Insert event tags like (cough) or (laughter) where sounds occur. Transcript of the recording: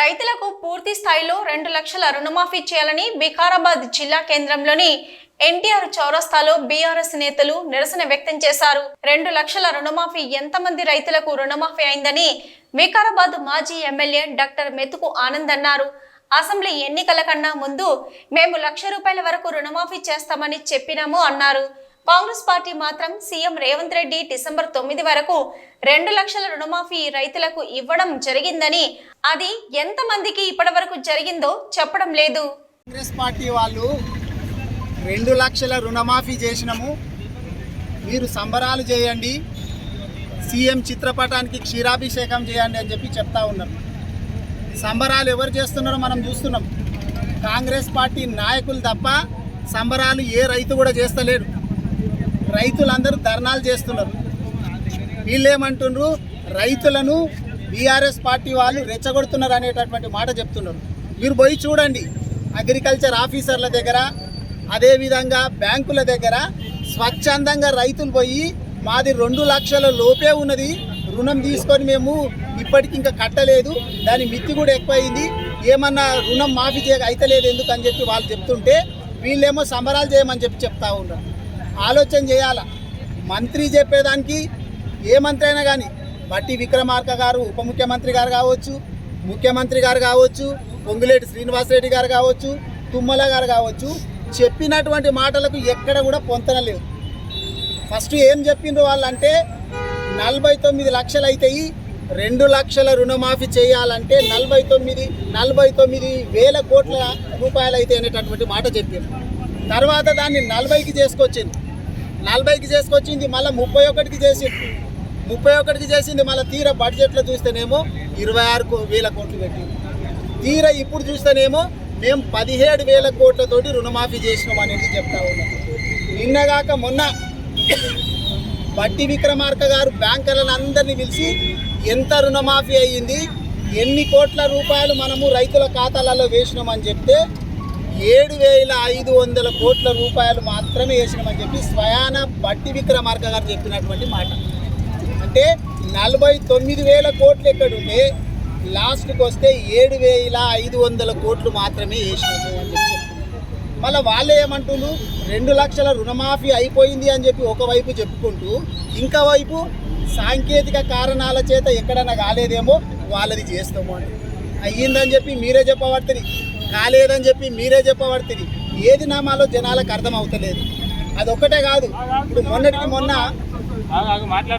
రైతులకు పూర్తి స్థాయిలో రెండు లక్షల రుణమాఫీ చేయాలని వికారాబాద్ జిల్లా కేంద్రంలోని ఎన్టీఆర్ చౌరస్తాలో బీఆర్ఎస్ నేతలు నిరసన వ్యక్తం చేశారు. రెండు లక్షల రుణమాఫీ ఎంతమంది రైతులకు రుణమాఫీ అయిందని వికారాబాద్ మాజీ ఎమ్మెల్యే డాక్టర్ మెతుకు ఆనంద్ అన్నారు. అసెంబ్లీ ఎన్నికల కన్నా ముందు మేము లక్ష రూపాయల వరకు రుణమాఫీ చేస్తామని చెప్పినాము అన్నారు. కాంగ్రెస్ పార్టీ మాత్రం సీఎం రేవంత్ రెడ్డి డిసెంబర్ తొమ్మిది వరకు రెండు లక్షల రుణమాఫీ రైతులకు ఇవ్వడం జరిగిందని అది ఎంత మందికి ఇప్పటి వరకు జరిగిందో చెప్పడం లేదు. కాంగ్రెస్ పార్టీ వాళ్ళు రెండు లక్షల రుణమాఫీ చేసినాము. మీరు సంబరాలు చేయండి. సీఎం చిత్రపటానికి క్షీరాభిషేకం చేయండి అని చెప్పి చెప్తా ఉన్నారు. సంబరాలు ఎవరు చేస్తున్నారో మనం చూస్తున్నాం. కాంగ్రెస్ పార్టీ నాయకులు తప్ప సంబరాలు ఏ రైతు కూడా చేస్తలేరు రైతులందరూ ధర్నాలు చేస్తున్నారు. వీళ్ళేమంటుండ్రు? రైతులను బీఆర్ఎస్ పార్టీ వాళ్ళు రెచ్చగొడుతున్నారు అనేటటువంటి మాట చెప్తున్నారు. మీరు పోయి చూడండి. అగ్రికల్చర్ ఆఫీసర్ల దగ్గర అదేవిధంగా బ్యాంకుల దగ్గర స్వచ్ఛందంగా రైతులు పోయి మాది రెండు లక్షల లోపే ఉన్నది. రుణం తీసుకొని మేము ఇప్పటికి ఇంకా కట్టలేదు. దాని మిత్తి కూడా ఎక్కువైంది. ఏమన్నా రుణం మాఫీ చేయ అయితలేదు ఎందుకు అని చెప్పి వాళ్ళు చెప్తుంటే వీళ్ళేమో సంబరాలు చేయమని చెప్పి చెప్తా ఉన్నారు. ఆలోచన చేయాలా? మంత్రి చెప్పేదానికి ఏ మంత్రి అయినా కానీ బట్టి విక్రమార్క గారు ఉప ముఖ్యమంత్రి గారు కావచ్చు ముఖ్యమంత్రి గారు కావచ్చు పొంగులేటి శ్రీనివాసరెడ్డి గారు కావచ్చు తుమ్మల గారు కావచ్చు చెప్పినటువంటి మాటలకు ఎక్కడ కూడా పొంతన లేవు ఫస్ట్ ఏం చెప్పిండ్రు వాళ్ళంటే నలభై తొమ్మిది లక్షలు అవుతాయి రెండు లక్షల రుణమాఫీ చేయాలంటే నలభై తొమ్మిది నలభై తొమ్మిది వేల కోట్ల రూపాయలు అయితే అనేటటువంటి మాట చెప్పింది తర్వాత దాన్ని నలభైకి చేసుకొచ్చింది నలభైకి చేసుకొచ్చింది మళ్ళీ ముప్పై ఒకటికి చేసింది. ముప్పై ఒకటికి చేసింది మళ్ళీ తీర బడ్జెట్లో చూస్తేనేమో ఇరవై ఆరు వేల కోట్లు పెట్టింది. తీర ఇప్పుడు చూస్తేనేమో మేము పదిహేడు వేల కోట్లతోటి రుణమాఫీ చేసినాం అనేది చెప్తా ఉన్నాం. నిన్నగాక మొన్న (coughs) బట్టి విక్రమార్క గారు బ్యాంకర్లను అందరినీ పిలిచి ఎంత రుణమాఫీ అయ్యింది ఎన్ని కోట్ల రూపాయలు మనము రైతుల ఖాతాలలో వేసినామని చెప్తే ఏడు వేల ఐదు వందల కోట్ల రూపాయలు మాత్రమే వేసినామని చెప్పి స్వయాన బట్టి విక్రమార్క గారు చెప్పినటువంటి మాట. అంటే నలభై తొమ్మిది వేల కోట్లు ఎక్కడుంటే లాస్ట్కి వస్తే ఏడు వేల ఐదు వందల కోట్లు మాత్రమే వేసినాము అని చెప్పి మళ్ళీ వాళ్ళే ఏమంటున్నారు రెండు లక్షల రుణమాఫీ అయిపోయింది అని చెప్పి ఒకవైపు చెప్పుకుంటూ ఇంకా వైపు సాంకేతిక కారణాల చేత ఎక్కడన్నా కాలేదేమో వాళ్ళది చేస్తాము అని అయ్యిందని చెప్పి మీరే చెప్పబడుతుంది కాలేదని చెప్పి మీరే చెప్పబడుతుంది ఏది నామాలో జనాలకు అర్థం అవుతలేదు. అదొక్కటే కాదు. ఇప్పుడు మొన్నటికి మొన్న